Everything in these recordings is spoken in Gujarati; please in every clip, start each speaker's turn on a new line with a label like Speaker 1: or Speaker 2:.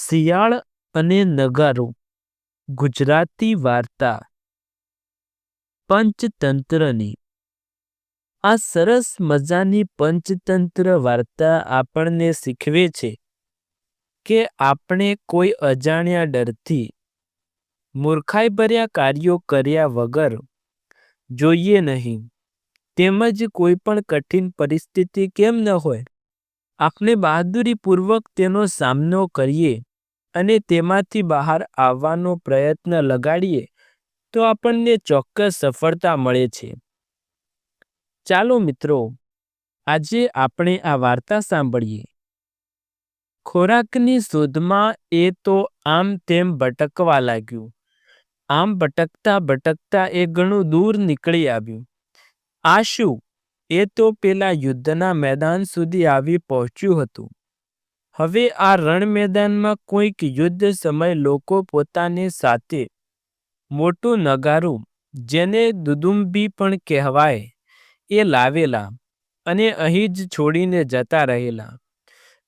Speaker 1: શિયાળ અને નગારો. ગુજરાતી વાર્તા. પંચતંત્રની. આ સરસ મજાની પંચતંત્ર વાર્તા આપણને શીખવે છે કે આપણે કોઈ અજાણ્યા ડરથી મૂર્ખાઈભર્યા કાર્યો કર્યા વગર જોઈએ નહીં. તેમજ કોઈ પણ કઠિન પરિસ્થિતિ કેમ ન હોય. આપણે બહાદુરીપૂર્વક તેનો સામનો કરીએ. અને તેમાંથી બહાર આવવાનો પ્રયત્ન લગાડીએ, તો આપણને ચોક્કસ સફળતા મળે છે. ચાલો મિત્રો, આજે આપણે આ વાર્તા સાંભળીએ. ખોરાકની શોધમાં એ તો આમ તેમ ભટકવા લાગ્યું. આમ ભટકતા ભટકતા એ ઘણું દૂર નીકળી આવ્યું. આ શું? એ તો પેલા યુદ્ધના મેદાન સુધી આવી પહોંચ્યું હતું. હવે આ રણ મેદાનમાં કોઈક યુદ્ધ સમય લોકો પોતાની સાથે મોટું નગારું, જેને દુદુંબી પણ કહેવાય, એ લાવેલા અને અહીં જ છોડીને જતા રહેલા.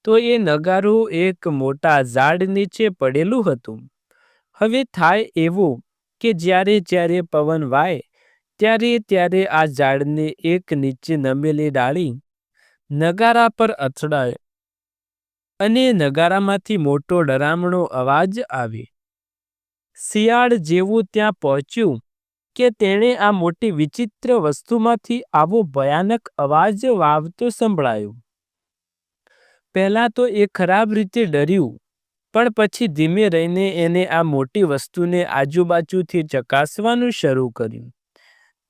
Speaker 1: તો એ નગારું એક મોટા ઝાડ નીચે પડેલું હતું. હવે થાય એવું કે જ્યારે જ્યારે પવન વાય, ત્યારે ત્યારે આ ઝાડને એક નીચે નમેલી ડાળી નગારા પર અથડાય અને નગારામાંથી મોટો ડરામણો અવાજ આવે. શિયાળ જેવું ત્યાં પહોંચ્યું કે તેણે આ મોટી વિચિત્ર વસ્તુમાંથી આવો ભયાનક અવાજ વાવતો સંભળાયો. પહેલાં તો એ ખરાબ રીતે ડર્યું, પણ પછી ધીમે રહીને એને આ મોટી વસ્તુને આજુબાજુથી ચકાસવાનું શરૂ કર્યું.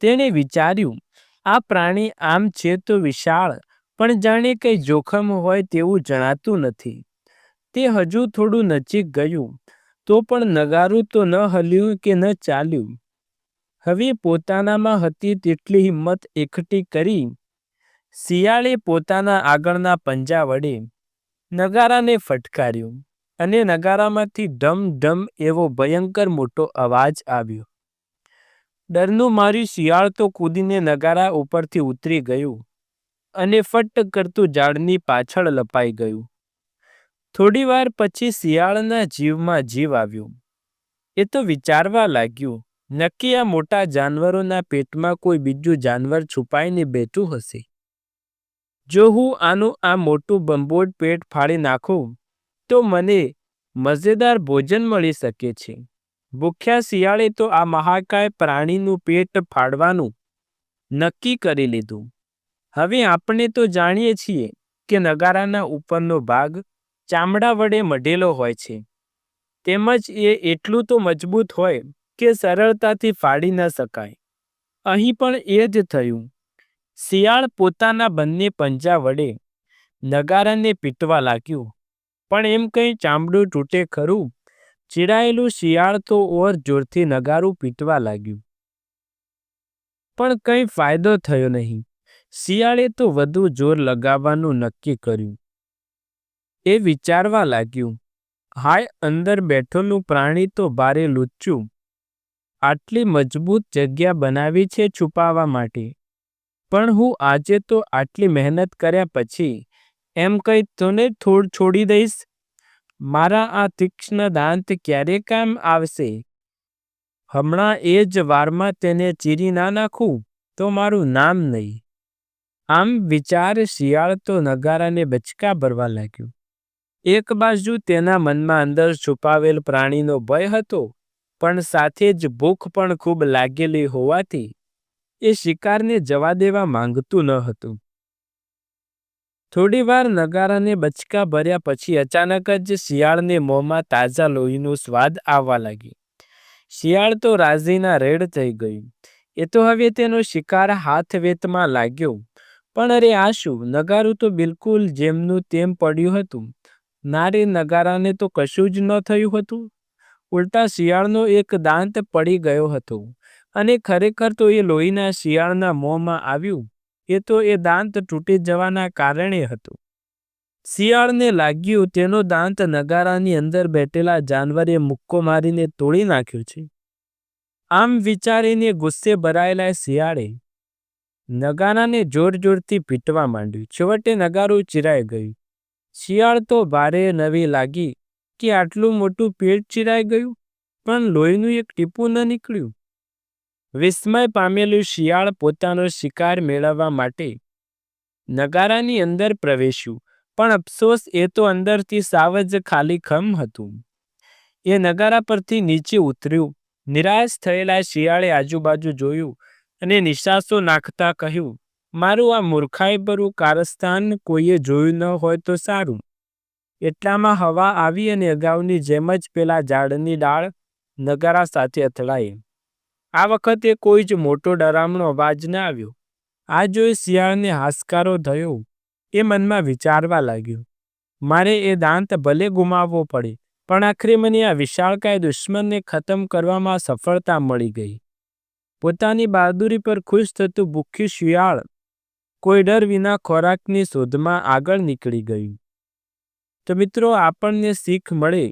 Speaker 1: તેણે વિચાર્યું, આ પ્રાણી આમ છે તો વિશાળ પણ જાણે કંઈ જોખમ હોય તેવું જણાતું નથી. તે હજુ થોડું નજીક ગયું, તો પણ નગારું તો ન હલ્યું કે ન ચાલ્યું. હવે પોતાનામાં હતી તેટલી હિંમત એકઠી કરી. શિયાળે પોતાના આગળના પંજા વડે નગારાને ફટકાર્યું અને નગારામાંથી ઢમ ઢમ એવો ભયંકર મોટો અવાજ આવ્યો. ડરનું માર્યું શિયાળ તો કૂદીને નગારા ઉપરથી ઉતરી ગયું. અને ફટ કરતું ઝાડની પાછળ લપાઈ ગયું. થોડી વાર પછી શિયાળના જીવમાં જીવ આવ્યો. એ તો વિચારવા લાગ્યું, નક્કી આ મોટા જાનવરોના પેટમાં કોઈ બીજું જાનવર છુપાઈને બેઠું હશે? જો હું આનું આ મોટું બંબોટ પેટ ફાડી નાખું, તો મને મજેદાર ભોજન મળી શકે છે. ભૂખ્યા શિયાળે તો આ મહાકાય પ્રાણીનું પેટ ફાડવાનું નક્કી કરી લીધું. હવે આપણે તો જાણીએ છીએ કે નગારાના ઉપરનો ભાગ ચામડા વડે મઢેલો હોય છે. તેમજ એ એટલું તો મજબૂત હોય કે સરળતાથી ફાડી ન શકાય. અહીં પણ એ જ થયું. શિયાળ પોતાના બંને પંજા વડે નગારાને પીટવા લાગ્યું. પણ એમ કંઈ ચામડું તૂટે ખરું? ચીડાયેલું શિયાળ તો ઓર જોરથી નગારું પીટવા લાગ્યું. પણ કંઈ ફાયદો થયો નહીં. શિયાળે તો વધુ જોર લગાવવાનું નક્કી કર્યું. એ વિચારવા લાગ્યું, હાય, અંદર બેઠેલું પ્રાણી તો ભારે લુચ્ચું. આટલી મજબૂત જગ્યા બનાવી છે છુપાવા માટે. પણ હું આજે તો આટલી મહેનત કર્યા પછી એમ કંઈ તને થોડ છોડી દઈશ? મારા આ તીક્ષ્ણ દાંત ક્યારે કામ આવશે? હમણાં એ જ વારમાં તેને ચીરી ના નાખું તો મારું નામ નહીં. આમ વિચાર શિયાળ તો નગારાને બચકા ભરવા લાગ્યું. એક બાજુ તેના મનમાં અંદર છુપાવેલ પ્રાણીનો ભય હતો, પણ સાથે જ ભૂખ પણ ખૂબ લાગેલી હોવાથી એ શિકારને જવા દેવા માંગતું ન હતું. થોડી વાર નગારાને બચકા ભર્યા પછી અચાનક જ શિયાળને મોંમાં તાજા લોહીનો સ્વાદ આવવા લાગ્યો. શિયાળ તો રાજીના રેડ થઈ ગયું. એ તો હવે તેનો શિકાર હાથ વેતમાં લાગ્યો. પણ અરે આ નગારું તો બિલકુલ જેમનું તેમ પડ્યું હતું. નારે નગારાને તો કશું જ ન થયું હતું. ઉલટા શિયાળનો એક દાંત પડી ગયો હતો. અને ખરેખર તો એ લોહીના શિયાળના મોંમાં આવ્યું. એ તો એ દાંત તૂટી જવાના કારણે હતું. શિયાળને લાગ્યું તેનો દાંત નગારાની અંદર બેઠેલા જાનવરે મુક્કો મારીને તોડી નાખ્યો છે. આમ વિચારીને ગુસ્સે ભરાયેલા શિયાળે નગારાને જોર જોરથી પીટવા માંડ્યું. છેવટે નગારું ચિરાઈ ગયું. શિયાળ તો ભારે નવી લાગી કે આટલું મોટું પેટ ચિરાઈ ગયું, પણ લોહીનું એક ટીપું ન નીકળ્યું. વિસ્મય પામેલું શિયાળ પોતાનો શિકાર મેળવવા માટે નગારાની અંદર પ્રવેશ્યું, પણ અફસોસ એ તો અંદરથી સાવ જ ખાલી ખમ હતું. એ નગારા પરથી નીચે ઉતર્યું. નિરાશ થયેલા શિયાળે આજુબાજુ જોયું અને નિશાસો નાખતા કહ્યું, મારું આ મૂર્ખાઈભરું કારસ્તાન કોઈએ જોયું ન હોય તો સારું. એટલામાં હવા આવી અને અગાઉની જેમ જ પેલા ઝાડની ડાળ નગારા સાથે અથડાઈ. આ વખતે કોઈ જ મોટો ડરામણો અવાજ ન આવ્યો. આ જોઈ શિયાળને હાશકારો થયો. એ મનમાં વિચારવા લાગ્યો, મારે એ દાંત ભલે ગુમાવવો પડે, પણ આખરે મને આ વિશાળકાય દુશ્મનને ખતમ કરવામાં સફળતા મળી ગઈ. પોતાની બહાદુરી પર ખુશ થતું ભૂખ્યું શિયાળ કોઈ ડર વિના ખોરાકની શોધમાં આગળ નીકળી ગયું. તો મિત્રો, આપણને શીખ મળે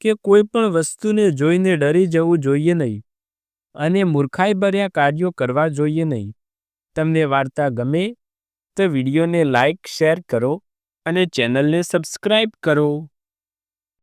Speaker 1: કે કોઈ પણ વસ્તુને જોઈને ડરી જવું જોઈએ નહીં અને મૂર્ખાઈભર્યા કાર્યો કરવા જોઈએ નહીં. તમને વાર્તા ગમે તો વિડીયોને લાઈક, શેર કરો અને ચેનલને સબસ્ક્રાઈબ કરો.